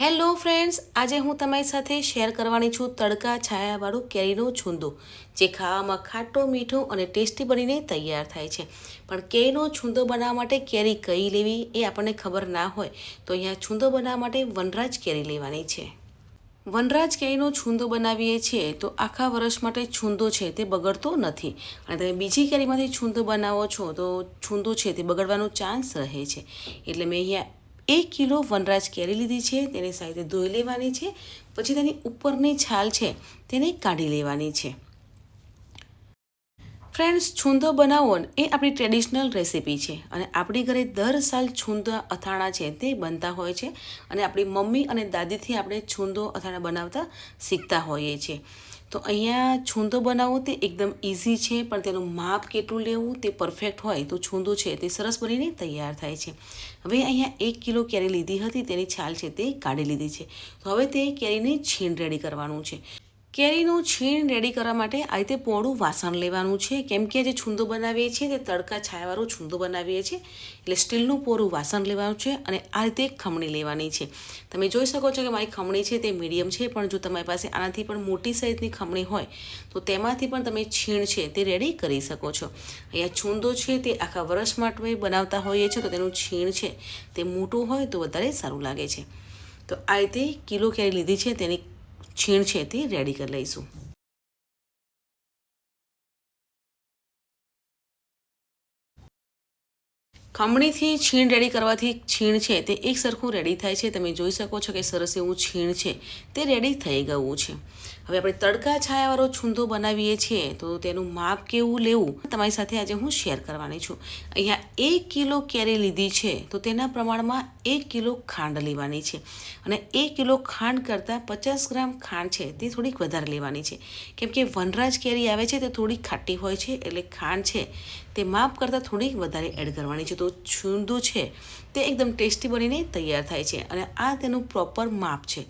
Hello friends, આજે હું તમારી સાથે શેર કરવાની છું તડકા છાયાવાળું કેરીનો છૂંદો, જે ખાવામાં ખાટો, મીઠો અને ટેસ્ટી બનીને તૈયાર થાય છે. પણ કેરીનો છૂંદો બનાવવા માટે કેરી કઈ લેવી એ આપણને ખબર ના હોય, તો અહીંયા છૂંદો બનાવવા માટે વનરાજ કેરી લેવાની છે. વનરાજ કેરીનો છૂંદો બનાવીએ છીએ તો આખા વર્ષ માટે છૂંદો છે તે બગડતો નથી. અને તમે બીજી કેરીમાંથી છૂંદો બનાવો છો તો છૂંદો છે તે બગડવાનો ચાન્સ રહે છે. એટલે મેં અહીંયા એક કિલો વનરાજ કેરી લીધી છે, તેને સાઈડે ધોઈ લેવાની છે, પછી તેની ઉપરની છાલ છે, તેને કાઢી લેવાની છે. ફ્રેન્ડ્સ, છૂંદો બનાવો એ આપણી ટ્રેડિશનલ રેસીપી છે અને આપણી ઘરે દર સાલ છૂંદા અથાણા છે તે બનતા હોય છે અને આપણી મમ્મી અને દાદીથી આપણે છૂંદો અથાણા બનાવતા શીખતા હોઈએ છીએ. તો અહીંયા છૂંદો બનાવવો તે એકદમ ઇઝી છે, પણ તેનું માપ કેટલું લેવું તે પરફેક્ટ હોય તો છૂંદો છે તે સરસ બનીને તૈયાર થાય છે. હવે અહીંયા એક કિલો કેરી લીધી હતી, તેની છાલ છે તે કાઢી લીધી છે. તો હવે તે કેરીને છીણ રેડી કરવાનું છે. કેરીનું છીણ રેડી કરવા માટે આ રીતે પોળું વાસણ લેવાનું છે. કેમ કે જે છૂંદો બનાવીએ છીએ તે તડકા છાયાવાળું છૂંદો બનાવીએ છીએ, એટલે સ્ટીલનું પોરું વાસણ લેવાનું છે અને આ રીતે ખમણી લેવાની છે. તમે જોઈ શકો છો કે મારી ખમણી છે તે મીડિયમ છે, પણ જો તમારી પાસે આનાથી પણ મોટી સાઇઝની ખમણી હોય, તો તેમાંથી પણ તમે છીણ છે તે રેડી કરી શકો છો. અહીંયા છૂંદો છે તે આખા વર્ષ માટે બનાવતા હોઈએ છીએ, તો તેનું છીણ છે તે મોટું હોય તો વધારે સારું લાગે છે. તો આ રીતે કિલો કેરી લીધી છે, તેની છીણ છે તે રેડી કરી લઈશું. ખમણીથી છીણ રેડી કરવાથી છીણ છે તે એક સરખું રેડી થાય છે. તમે જોઈ શકો છો કે સરસ એવું છીણ છે. તે રેડી થઈ ગયું છે. હવે આપણે તડકા છાયાવાળો છૂંદો બનાવીએ છીએ તો તેનું માપ કેવું લેવું તમારી સાથે આજે હું શેર કરવાની છું. અહીંયા એક કિલો કેરી લીધી છે તો તેના પ્રમાણમાં એક કિલો ખાંડ લેવાની છે. અને એક કિલો ખાંડ કરતાં પચાસ ગ્રામ ખાંડ છે તે થોડીક વધારે લેવાની છે. કેમ કે વનરાજ કેરી આવે છે તે થોડી ખાટી હોય છે એટલે ખાંડ છે. તે માપ કરતાં થોડીક વધારે એડ કરવાની છે. તો છૂંદું છે તે એકદમ ટેસ્ટી બનીને તૈયાર થાય છે અને આ તેનું પ્રોપર માપ છે.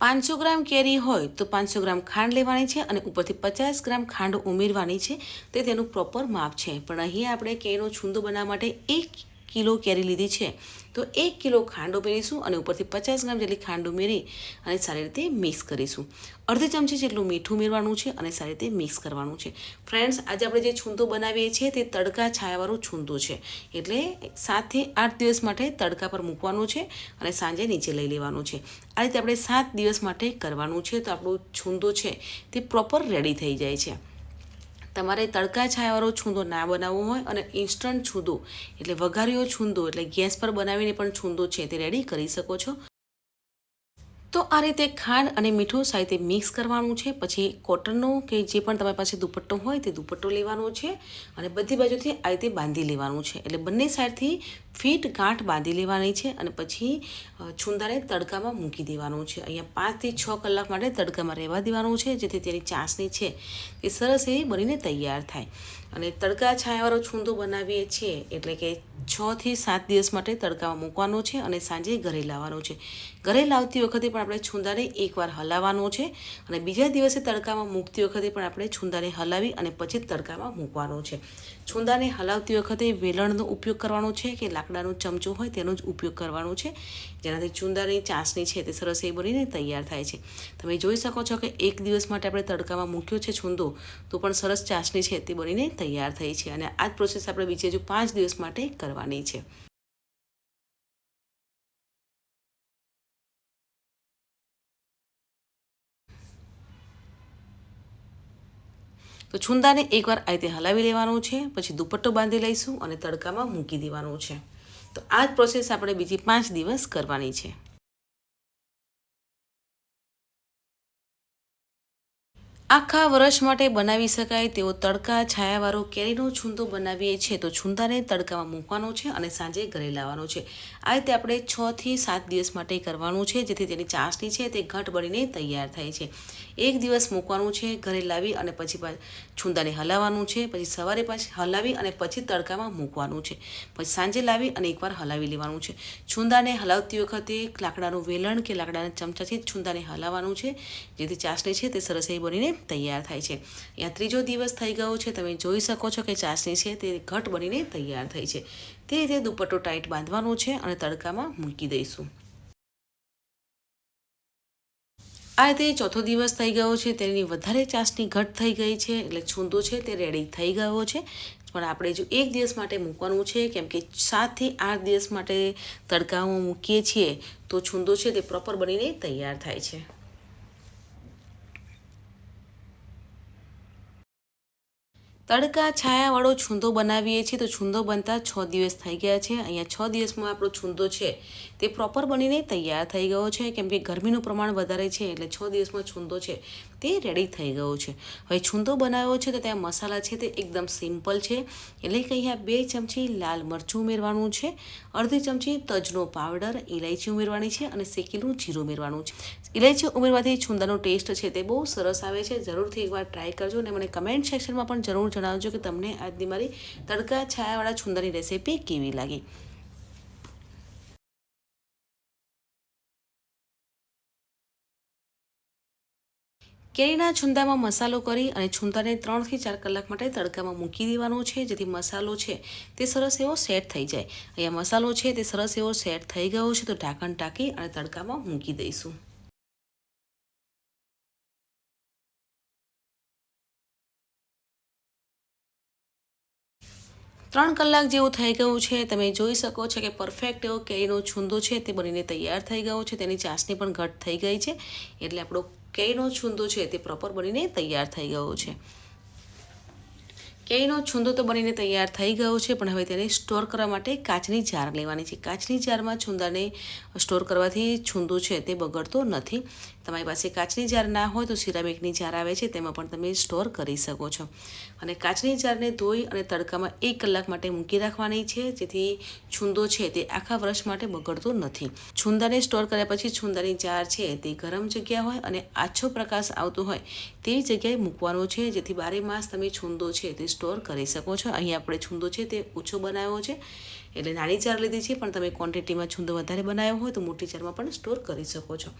પાંચસો ગ્રામ કેરી હોય તો પાંચસો ગ્રામ ખાંડ લેવાની છે અને ઉપરથી પચાસ ગ્રામ ખાંડ ઉમેરવાની છે. તે તેનું પ્રોપર માપ છે. પણ અહીં આપણે કેરીનો છૂંદો બનાવવા માટે એક કિલો કેરી લીધી છે. તો એક કિલો ખાંડ ઉમેરીશું અને ઉપરથી પચાસ ગ્રામ જેટલી ખાંડ ઉમેરી અને સારી રીતે મિક્સ કરીશું. અડધી ચમચી જેટલું મીઠું ઉમેરવાનું છે અને સારી રીતે મિક્સ કરવાનું છે. ફ્રેન્ડ્સ, આજે આપણે જે છૂંદો બનાવીએ છીએ તે તડકા છાયાવાળું છૂંદો છે. એટલે સાતથી આઠ દિવસ માટે તડકા પર મૂકવાનું છે અને સાંજે નીચે લઈ લેવાનું છે. આ રીતે આપણે સાત દિવસ માટે કરવાનું છે તો આપણું છૂંદો છે તે પ્રોપર રેડી થઈ જાય છે. તમારે તડકા છાયાવાળો છૂંદો ના બનાવવો હોય અને ઇન્સ્ટન્ટ છૂંદો. એટલે વઘાર્યો છૂંદો, એટલે ગેસ પર બનાવીને પણ છૂંદો છે, તે રેડી કરી શકો છો. તો આ રીતે ખાંડ અને મીઠું સાથે મિક્સ કરવાનું છે. પછી કોટનનો કે જે પણ તમારી પાસે દુપટ્ટો હોય તે દુપટ્ટો લેવાનો છે અને બધી બાજુથી આ રીતે બાંધી લેવાનું છે. એટલે બંને સાઈડથી ફીટ ગાંઠ બાંધી લેવાની છે અને પછી છુંદાને તડકામાં મૂકી દેવાનું છે. અહીંયા પાંચથી છ કલાક માટે તડકામાં રહેવા દેવાનું છે, જેથી તેની ચાસણી છે એ સરસ એવી બનીને તૈયાર થાય. અને તડકા છાયાવાળો છૂંદો બનાવીએ છીએ એટલે કે છથી સાત દિવસ માટે તડકામાં મૂકવાનો છે અને સાંજે ઘરે લાવવાનો છે. ઘરે લાવતી વખતે પણ આપણે છુંદાને એકવાર હલાવવાનો છે અને બીજા દિવસે તડકામાં મૂકતી વખતે પણ આપણે છુંદાને હલાવી અને પછી તડકામાં મૂકવાનો છે. છુંદાને હલાવતી વખતે વેલણનો ઉપયોગ કરવાનો છે કે લાકડાનો ચમચો હોય તેનો જ ઉપયોગ કરવાનો છે. જેનાથી ચુંદાની ચાસણી છે તે સરસ એ બનીને તૈયાર થાય છે. તમે જોઈ શકો છો કે એક દિવસ માટે આપણે તડકામાં મૂક્યો છે છૂંદો તો પણ સરસ ચાસણી છે તે બનીને તૈયાર થઈ છે અને આ જ પ્રોસેસ આપણે બીજે જો પાંચ દિવસ માટે કરવાની છે. તો છુંદાને એકવાર આ રીતે હલાવી લેવાનું છે, પછી દુપટ્ટો બાંધી લઈશું અને તડકામાં મૂકી દેવાનું છે. તો આ જ પ્રોસેસ આપણે બીજી પાંચ દિવસ કરવાની છે. આખા વર્ષ માટે બનાવી શકાય તેવો તડકા છાયાવાળો કેરીનો છૂંદો બનાવીએ છીએ. તો છૂંદાને તડકામાં મૂકવાનો છે અને સાંજે ઘરે લાવવાનો છે. આ રીતે આપણે છથી સાત દિવસ માટે કરવાનું છે, જેથી તેની ચાસણી છે તે ઘટ બનીને તૈયાર થાય છે. એક દિવસ મૂકવાનું છે, ઘરે લાવી અને પછી છૂંદાને હલાવવાનું છે, પછી સવારે પાછી, હલાવી અને પછી તડકામાં મૂકવાનું છે. પછી સાંજે લાવી અને એકવાર હલાવી લેવાનું છે. છૂંદાને હલાવતી વખતે લાકડાનું વેલણ કે લાકડાના ચમચાથી છૂંદાને હલાવવાનું છે, જેથી ચાસણી છે તે સરસ એવી બનીને તૈયાર થાય છે. અહીંયા ત્રીજો દિવસ થઈ ગયો છે, તમે જોઈ શકો છો કે ચાસણી છે તે ઘટ બનીને તૈયાર થઈ છે. તે રીતે દુપટ્ટો ટાઈટ બાંધવાનો છે અને તડકામાં મૂકી દઈશું. આ રીતે ચોથો દિવસ થઈ ગયો છે, તેની વધારે ચાસણી ઘટ થઈ ગઈ છે, એટલે છૂંદો છે તે રેડી થઈ ગયો છે. પણ આપણે જો એક દિવસ માટે મૂકવાનું છે, કેમ કે સાતથી આઠ દિવસ માટે તડકામાં મૂકીએ છીએ, તો છૂંદો છે તે પ્રોપર બનીને તૈયાર થાય છે. તડકા છાયાવાળો છૂંદો બનાવીએ છીએ. તો છૂંદો બનતા છ દિવસ થઈ ગયા છે. અહીંયા છ દિવસમાં આપણો છૂંદો છે. તે પ્રોપર બનીને તૈયાર થઈ ગયો છે. કેમ કે ગરમીનું પ્રમાણ વધારે છે, એટલે છ દિવસમાં છૂંદો છે તે રેડી થઈ ગયો છે. હવે છૂંદો બનાવ્યો છે તો ત્યાં મસાલા છે તે એકદમ સિમ્પલ છે. એટલે કે અહીંયા બે ચમચી લાલ મરચું ઉમેરવાનું છે. અડધી ચમચી તજનો પાવડર ઇલાયચી ઉમેરવાની છે અને શેકેલું જીરું ઉમેરવાનું છે. ઇલાયચી ઉમેરવાથી છુંદાનો ટેસ્ટ છે તે બહુ સરસ આવે છે. જરૂરથી એકવાર ટ્રાય કરજો અને મને કમેન્ટ સેક્શનમાં પણ જરૂર જણાવજો કે તમને આજની મારી તડકા છાયાવાળા છુંદાની રેસીપી કેવી લાગી? કેરીના છુંદામાં મસાલો કરી અને છુંદાને ત્રણથી ચાર કલાક માટે તડકામાં મૂકી દેવાનો છે. જેથી મસાલો છે તે સરસ એવો સેટ થઈ જાય. અહીંયા મસાલો છે તે સરસ એવો સેટ થઈ ગયો છે. તો ઢાંકણ ટાંકી અને તડકામાં મૂકી દઈશું. ત્રણ કલાક જેવું થઈ ગયું છે. તમે જોઈ શકો છો કે પરફેક્ટ એવો કેરીનો છૂંદો છે તે બનીને તૈયાર થઈ ગયો છે. તેની ચાસણી પણ ઘટ થઈ ગઈ છે. એટલે આપણો કેરીનો છૂંદો છે તે પ્રોપર બનીને તૈયાર થઈ ગયો છે. કેરીનો છૂંદો તો બનીને તૈયાર થઈ ગયો છે, પણ હવે તેને સ્ટોર કરવા માટે કાચની જાર લેવાની છે. કાચની જારમાં છૂંદાને સ્ટોર કરવાથી છૂંદો છે તે બગડતો નથી. તમારી પાસે કાચની જાર ના હોય તો સિરામિકની જાર આવે છે, તેમાં પણ તમે સ્ટોર કરી શકો છો. અને કાચની જારને ધોઈ અને તડકામાં એક કલાક માટે મૂકી રાખવાની છે, જેથી છૂંદો છે તે આખા વર્ષ માટે બગડતો નથી. છૂંદાને સ્ટોર કર્યા પછી છૂંદાની જાર છે તે ગરમ જગ્યા હોય અને આછો પ્રકાશ આવતો હોય તેવી જગ્યાએ મૂકવાનો છે, જેથી બારે માસ તમે છૂંદો છે તે સ્ટોર કરી શકો છો. અહીં આપણે છૂંદો છે તે ઓછો બનાવ્યો છે, એટલે નાની જાર લીધી છે, પણ તમે ક્વોન્ટિટીમાં છૂંદો વધારે બનાવ્યો હોય તો મોટી જારમાં પણ સ્ટોર કરી શકો છો.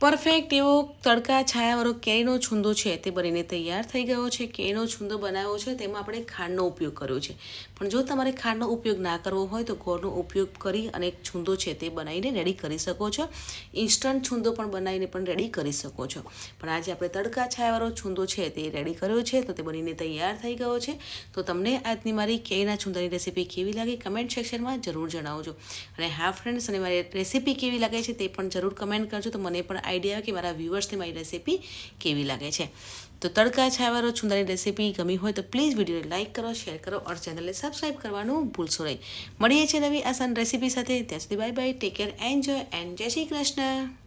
પરફેક્ટ એવો તડકા, છાયાવાળો કેરીનો છૂંદો છે તે બનીને તૈયાર થઈ ગયો છે. કેરીનો છૂંદો બનાવ્યો છે, તેમાં આપણે ખાંડનો ઉપયોગ કર્યો છે. પણ જો તમારે ખાંડનો ઉપયોગ ના કરવો હોય તો ગોળનો ઉપયોગ કરી અને એક છૂંદો છે તે બનાવીને રેડી કરી શકો છો. ઇન્સ્ટન્ટ છૂંદો પણ બનાવીને પણ રેડી કરી શકો છો. પણ આજે આપણે તડકા, છાયાવાળો છૂંદો છે તે રેડી કર્યો છે, તો તે બનીને તૈયાર થઈ ગયો છે. તો તમને આજની મારી કેરીના છૂંદાની રેસીપી કેવી લાગી કમેન્ટ સેક્શનમાં જરૂર જણાવજો. અને હા ફ્રેન્ડ્સ અને મારી રેસીપી કેવી લાગે છે તે પણ જરૂર કમેન્ટ કરજો. તો મને પણ આઈડિયા કે મારા વ્યૂવર્સને મારી રેસીપી કેવી લાગે છે. તો તડકા છાવારો છુંદાની રેસીપી ગમી હોય તો પ્લીઝ વિડીયોને લાઇક કરો શેર કરો ઓર ચેનલને સબસ્ક્રાઈબ કરવાનું ભૂલશો નહીં. મળીએ છીએ નવી આસાન રેસીપી સાથે. ત્યાં સુધી bye bye take care enjoy and Jay Shri Krishna.